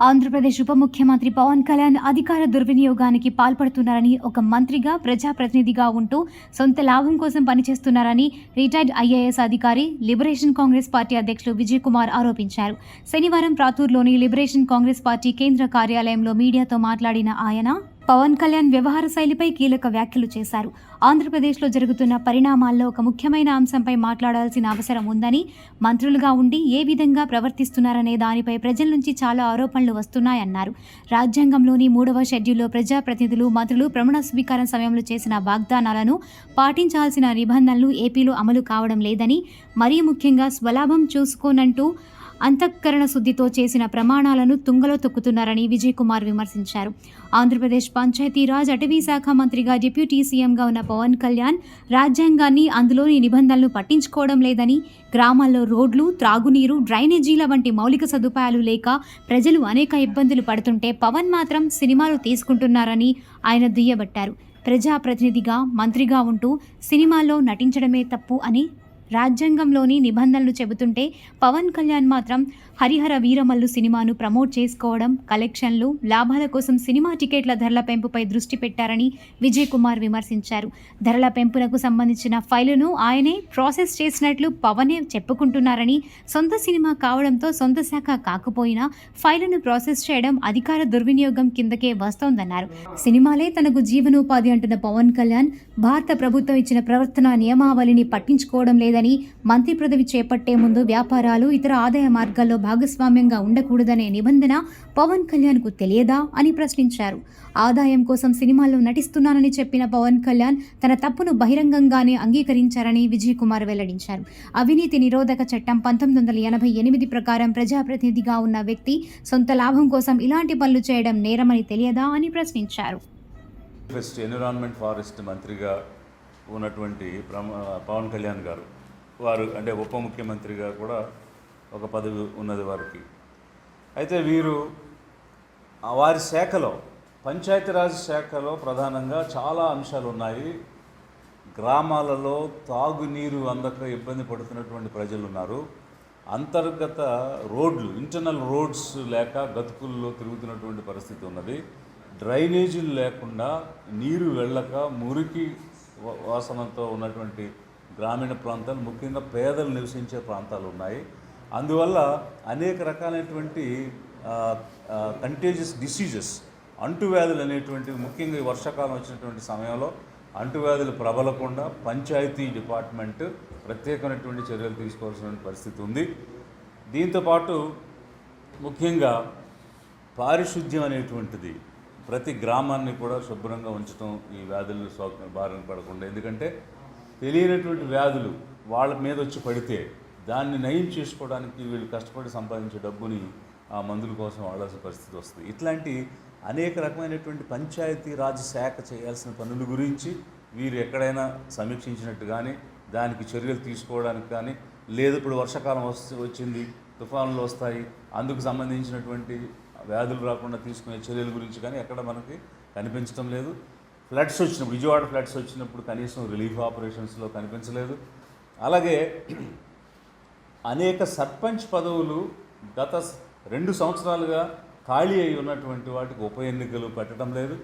ఆంధ్రప్రదేశ్ ఉప ముఖ్యమంత్రి పవన్ కళ్యాణ్ అధికార దుర్వినియోగానికి పాల్పడుతున్నారని ఒక మంత్రిగా ప్రజాప్రతినిధిగా ఉంటూ సొంత లాభం కోసం పనిచేస్తున్నారని రిటైర్డ్ ఐఏఎస్ అధికారి లిబరేషన్ కాంగ్రెస్ పార్టీ అధ్యక్షులు విజయ్ కుమార్ ఆరోపించారు. శనివారం ప్రాతూర్లోని లిబరేషన్ కాంగ్రెస్ పార్టీ కేంద్ర కార్యాలయంలో మీడియాతో మాట్లాడిన ఆయన పవన్ కళ్యాణ్ వ్యవహార శైలిపై కీలక వ్యాఖ్యలు చేశారు. ఆంధ్రప్రదేశ్లో జరుగుతున్న పరిణామాల్లో ఒక ముఖ్యమైన అంశంపై మాట్లాడాల్సిన అవసరం ఉందని మంత్రులుగా ఉండి ఏ విధంగా ప్రవర్తిస్తున్నారనే దానిపై ప్రజల నుంచి చాలా ఆరోపణలు వస్తున్నాయన్నారు. రాజ్యాంగంలోని మూడవ షెడ్యూల్లో ప్రజాప్రతినిధులు మంత్రులు ప్రమాణ స్వీకారం సమయంలో చేసిన వాగ్దానాలను పాటించాల్సిన నిబంధనలు ఏపీలో అమలు కావడం లేదని మరీ ముఖ్యంగా స్వలాభం చూసుకోనంటూ అంతఃకరణ శుద్ధితో చేసిన ప్రమాణాలను తుంగలో తొక్కుతున్నారని విజయ్ కుమార్ విమర్శించారు. ఆంధ్రప్రదేశ్ పంచాయతీరాజ్ అటవీ శాఖ మంత్రిగా డిప్యూటీ సీఎంగా ఉన్న పవన్ కళ్యాణ్ రాజ్యాంగాన్ని అందులోని నిబంధనలు పట్టించుకోవడం లేదని గ్రామాల్లో రోడ్లు త్రాగునీరు డ్రైనేజీల వంటి మౌలిక సదుపాయాలు లేక ప్రజలు అనేక ఇబ్బందులు పడుతుంటే పవన్ మాత్రం సినిమాలు తీసుకుంటున్నారని ఆయన దుయ్యబట్టారు. ప్రజాప్రతినిధిగా మంత్రిగా ఉంటూ సినిమాల్లో నటించడమే తప్పు అని రాజ్యాంగంలోని నిబంధనలు చెబుతుంటే పవన్ కళ్యాణ్ మాత్రం హరిహర వీరమల్లు సినిమాను ప్రమోట్ చేసుకోవడం కలెక్షన్లు లాభాల కోసం సినిమా టికెట్ల ధరల పెంపుపై దృష్టి పెట్టారని విజయ్ కుమార్ విమర్శించారు. ధరల పెంపునకు సంబంధించిన ఫైలును ఆయనే ప్రాసెస్ చేసినట్లు పవనే చెప్పుకుంటున్నారని సొంత సినిమా కావడంతో సొంత శాఖ కాకపోయినా ఫైలును ప్రాసెస్ చేయడం అధికార దుర్వినియోగం కిందకే వస్తోందన్నారు. సినిమాలే తనకు జీవనోపాధి అంటున్న పవన్ కళ్యాణ్ భారత ప్రభుత్వం ఇచ్చిన ప్రవర్తన నియమావళిని పట్టించుకోవడం లేదు లేదని మంత్రి పదవి చేపట్టే ముందు వ్యాపారాలు ఇతర ఆదాయ మార్గాల్లో భాగస్వామ్యంగా ఉండకూడదనే నిబంధన పవన్ కళ్యాణ్కు తెలియదా అని ప్రశ్నించారు. ఆదాయం కోసం సినిమాల్లో నటిస్తున్నానని చెప్పిన పవన్ కళ్యాణ్ తన తప్పును బహిరంగంగానే అంగీకరించారని విజయ్ కుమార్ వెల్లడించారు. అవినీతి నిరోధక చట్టం పంతొమ్మిది వందల ఎనభై ఎనిమిది ప్రకారం ప్రజాప్రతినిధిగా ఉన్న వ్యక్తి సొంత లాభం కోసం ఇలాంటి పనులు చేయడం నేరమని తెలియదా అని ప్రశ్నించారు. ఎన్విరాన్మెంట్ ఫారెస్ట్ మంత్రిగా ఉన్నటువంటి పవన్ కళ్యాణ్ గారు వారు అంటే ఉప ముఖ్యమంత్రిగా కూడా ఒక పదవి ఉన్నది వారికి. అయితే వీరు వారి శాఖలో పంచాయతీరాజ్ శాఖలో ప్రధానంగా చాలా అంశాలు ఉన్నాయి. గ్రామాలలో తాగునీరు అందక ఇబ్బంది పడుతున్నటువంటి ప్రజలు ఉన్నారు. అంతర్గత రోడ్లు ఇంటర్నల్ రోడ్స్ లేక గతుకుల్లో తిరుగుతున్నటువంటి పరిస్థితి ఉన్నది. డ్రైనేజీలు లేకుండా నీరు వెళ్ళక మురికి వాసనతో ఉన్నటువంటి గ్రామీణ ప్రాంతాలు ముఖ్యంగా పేదలు నివసించే ప్రాంతాలు ఉన్నాయి. అందువల్ల అనేక రకాలైనటువంటి కంటేజియస్ డిసీజెస్ అంటువ్యాధులు అనేటువంటివి ముఖ్యంగా ఈ వర్షాకాలం వచ్చినటువంటి సమయంలో అంటువ్యాధులు ప్రబలకుండా పంచాయతీ డిపార్ట్మెంట్ ప్రత్యేకమైనటువంటి చర్యలు తీసుకోవాల్సిన పరిస్థితి ఉంది. దీంతోపాటు ముఖ్యంగా పారిశుద్ధ్యం అనేటువంటిది ప్రతి గ్రామాన్ని కూడా శుభ్రంగా ఉంచడం ఈ వ్యాధులను సో బారిన పడకుండా. ఎందుకంటే తెలియనటువంటి వ్యాధులు వాళ్ళ మీద వచ్చి పడితే దాన్ని నయం చేసుకోవడానికి వీళ్ళు కష్టపడి సంపాదించే డబ్బుని ఆ మందుల కోసం వాడాల్సిన పరిస్థితి వస్తుంది. ఇట్లాంటి అనేక రకమైనటువంటి పంచాయతీ రాజ్ శాఖ చేయాల్సిన పనుల గురించి వీరు ఎక్కడైనా సమీక్షించినట్టు కానీ దానికి చర్యలు తీసుకోవడానికి కానీ లేదు ఇప్పుడు వర్షాకాలం వస్తు వచ్చింది తుఫానులు వస్తాయి అందుకు సంబంధించినటువంటి వ్యాధులు రాకుండా తీసుకునే చర్యల గురించి కానీ ఎక్కడ మనకి కనిపించడం లేదు. ఫ్లడ్స్ వచ్చినప్పుడు విజయవాడ ఫ్లడ్స్ వచ్చినప్పుడు కనీసం రిలీఫ్ ఆపరేషన్స్లో కనిపించలేదు. అలాగే అనేక సర్పంచ్ పదవులు గత రెండు సంవత్సరాలుగా ఖాళీ అయి ఉన్నటువంటి వాటికి ఉప ఎన్నికలు పెట్టడం లేదు.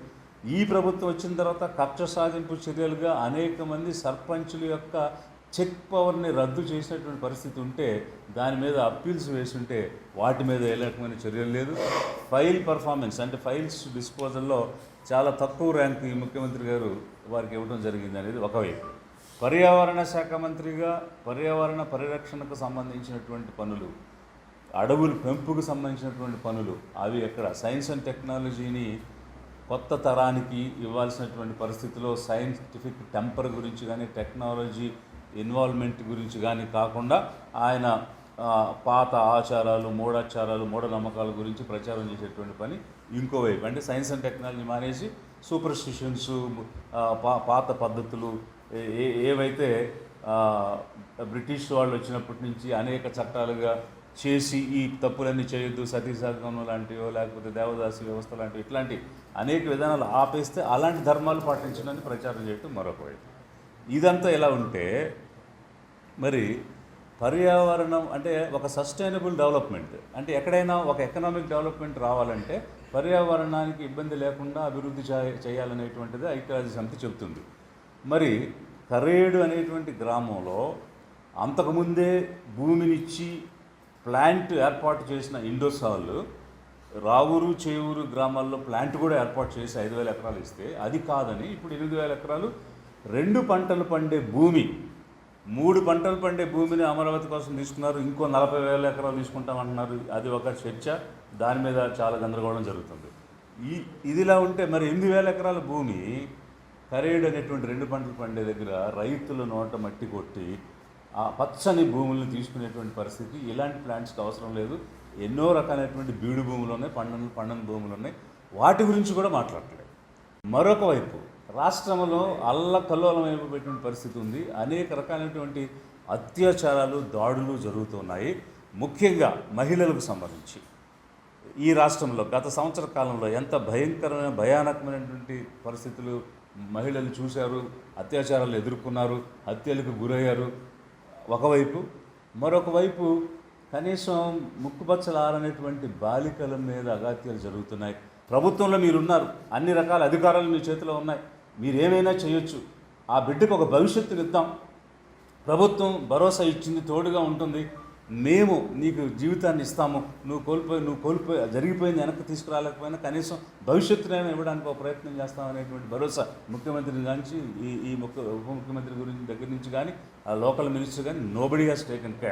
ఈ ప్రభుత్వం వచ్చిన తర్వాత కక్ష సాధింపు చర్యలుగా అనేక మంది సర్పంచుల యొక్క చెక్ పవర్ని రద్దు చేసినటువంటి పరిస్థితి ఉంటే దాని మీద అప్పీల్స్ వేస్తుంటే వాటి మీద ఏ రకమైన చర్యలు లేదు. ఫైల్ పర్ఫార్మెన్స్ అంటే ఫైల్స్ డిస్పోజల్లో చాలా తక్కువ ర్యాంక్ ఈ ముఖ్యమంత్రి గారు వారికి ఇవ్వడం జరిగింది అనేది ఒకవైపు పర్యావరణ శాఖ మంత్రిగా పర్యావరణ పరిరక్షణకు సంబంధించినటువంటి పనులు అడవుల పెంపుకు సంబంధించినటువంటి పనులు అవి ఎక్కడ? సైన్స్ అండ్ టెక్నాలజీని కొత్త తరానికి ఇవ్వాల్సినటువంటి పరిస్థితిలో సైంటిఫిక్ టెంపర్ గురించి కానీ టెక్నాలజీ ఇన్వాల్వ్మెంట్ గురించి కానీ కాకుండా ఆయన పాత ఆచారాలు మూఢాచారాలు మూఢనమ్మకాల గురించి ప్రచారం చేసేటువంటి పని ఇంకోవైపు అంటే సైన్స్ అండ్ టెక్నాలజీ మానేసి సూపర్స్టిషన్స్ పాత పద్ధతులు ఏ- ఏవైతే బ్రిటిష్ వాళ్ళు వచ్చినప్పటి నుంచి అనేక చట్టాలుగా చేసి ఈ తప్పులన్నీ చేయొద్దు సతీసాగం లాంటివో లేకపోతే దేవదాసి వ్యవస్థ లాంటివి ఇట్లాంటి అనేక విధానాలు ఆపేస్తే అలాంటి ధర్మాలు పాటించడానికి ప్రచారం చేయటం మరొక వైపు. ఇదంతా ఎలా ఉంటే మరి పర్యావరణం అంటే ఒక సస్టైనబుల్ డెవలప్మెంట్. అంటే ఎక్కడైనా ఒక ఎకనామిక్ డెవలప్మెంట్ రావాలంటే పర్యావరణానికి ఇబ్బంది లేకుండా అభివృద్ధి చేయాలనేటువంటిది ఐక్యరాజ్య సమితి చెబుతుంది. మరి కరేడు అనేటువంటి గ్రామంలో అంతకుముందే భూమినిచ్చి ప్లాంట్ ఏర్పాటు చేసిన ఇండోసాల్ రావూరు చేవూరు గ్రామాల్లో ప్లాంట్ కూడా ఏర్పాటు చేసి ఐదు వేల ఎకరాలు ఇస్తే అది కాదని ఇప్పుడు ఎనిమిది వేల ఎకరాలు రెండు పంటలు పండే భూమి మూడు పంటలు పండే భూమిని అమరావతి కోసం తీసుకున్నారు. ఇంకో నలభై వేల ఎకరాలు తీసుకుంటామంటున్నారు. అది ఒక చర్చ. దాని మీద చాలా గందరగోళం జరుగుతుంది. ఈ ఇదిలా ఉంటే మరి ఎనిమిది వేల ఎకరాల భూమి కరేడు అనేటువంటి రెండు పంటలు పండే దగ్గర రైతుల నోట మట్టి కొట్టి ఆ పచ్చని భూములను తీసుకునేటువంటి పరిస్థితి ఇలాంటి ప్లాంట్స్కి అవసరం లేదు. ఎన్నో రకాలైనటువంటి బీడు భూములు ఉన్నాయి పండని పండని భూములు ఉన్నాయి. వాటి గురించి కూడా మాట్లాడట్లేదు. మరొక వైపు రాష్ట్రంలో అల్ల పరిస్థితి ఉంది. అనేక రకాలైనటువంటి అత్యాచారాలు దాడులు జరుగుతున్నాయి ముఖ్యంగా మహిళలకు సంబంధించి. ఈ రాష్ట్రంలో గత సంవత్సర కాలంలో ఎంత భయంకరమైన భయానకమైనటువంటి పరిస్థితులు మహిళలు చూశారు అత్యాచారాలు ఎదుర్కొన్నారు హత్యలకు గురయ్యారు. ఒకవైపు మరొక వైపు కనీసం ముక్కుపచ్చలారనేటువంటి బాలికల మీద అగాత్యాలు జరుగుతున్నాయి. ప్రభుత్వంలో మీరున్నారు. అన్ని రకాల అధికారాలు మీ చేతిలో ఉన్నాయి. మీరేమైనా చేయొచ్చు. ఆ బిడ్డకు ఒక భవిష్యత్తుని ఇద్దాం. ప్రభుత్వం భరోసా ఇచ్చింది తోడుగా ఉంటుంది. మేము నీకు జీవితాన్ని ఇస్తాము. నువ్వు కోల్పోయి నువ్వు కోల్పోయి జరిగిపోయింది వెనక్కి తీసుకురాలేకపోయినా కనీసం భవిష్యత్తునైనా ఇవ్వడానికి ఒక ప్రయత్నం చేస్తాం అనేటువంటి భరోసా ముఖ్యమంత్రి నుంచి ఈ ఈ ముఖ్య ఉప ముఖ్యమంత్రి గురించి దగ్గర నుంచి కానీ ఆ లోకల్ మినిస్టర్ కానీ నోబడి హాస్ టేకన్ కేర్